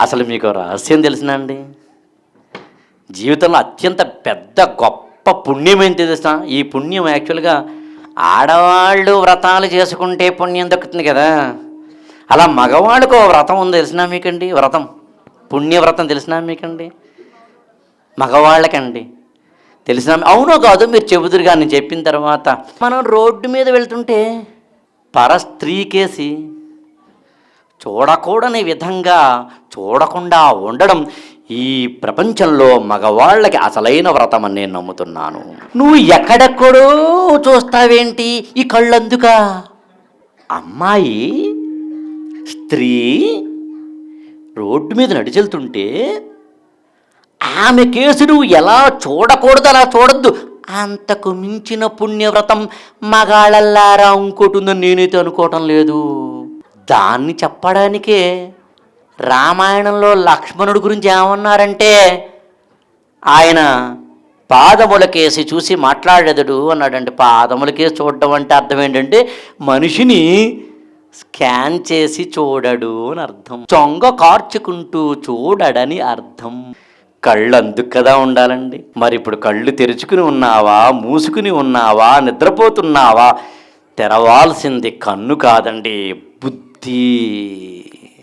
అసలు మీకు రహస్యం తెలిసినా అండి? జీవితంలో అత్యంత పెద్ద గొప్ప పుణ్యం ఏంటి తెలుసా? ఈ పుణ్యం యాక్చువల్గా ఆడవాళ్ళు వ్రతాలు చేసుకుంటే పుణ్యం దక్కుతుంది కదా. అలా మగవాళ్ళకు వ్రతం ఉంది తెలిసినా మీకండి? వ్రతం. పుణ్యవ్రతం తెలిసినా మీకండి? మగవాళ్ళకండి. తెలిసినా అవునో కాదు మీరు చెబుతురు కానీ చెప్పిన తర్వాత మనం రోడ్డు మీద వెళ్తుంటే పర స్త్రీకేసి చూడకూడని విధంగా చూడకుండా ఉండడం ఈ ప్రపంచంలో మగవాళ్ళకి అసలైన వ్రతం అని నేను నమ్ముతున్నాను. నువ్వు ఎక్కడెక్కడో చూస్తావేంటి ఈ కళ్ళందుక? అమ్మాయి స్త్రీ రోడ్డు మీద నడిచెళ్తుంటే ఆమె కేసు నువ్వు ఎలా చూడకూడదు అలా చూడొద్దు. అంతకు మించిన పుణ్యవ్రతం మగాళ్ళల్లారా ఇంకోటి ఉందని నేనైతే అనుకోవటం లేదు. దాన్ని చెప్పడానికే రామాయణంలో లక్ష్మణుడి గురించి ఏమన్నారంటే ఆయన పాదములకేసి చూసి మాట్లాడేదడు అన్నాడంటే పాదములకేసి చూడడం అంటే అర్థం ఏంటంటే మనిషిని స్కాన్ చేసి చూడడు అని అర్థం. చొంగ కార్చుకుంటూ చూడడని అర్థం. కళ్ళు అందుకు కదా ఉండాలండి. మరి ఇప్పుడు కళ్ళు తెరుచుకుని ఉన్నావా మూసుకుని ఉన్నావా నిద్రపోతున్నావా తెరవాల్సింది కన్ను కాదండి బుద్ధి.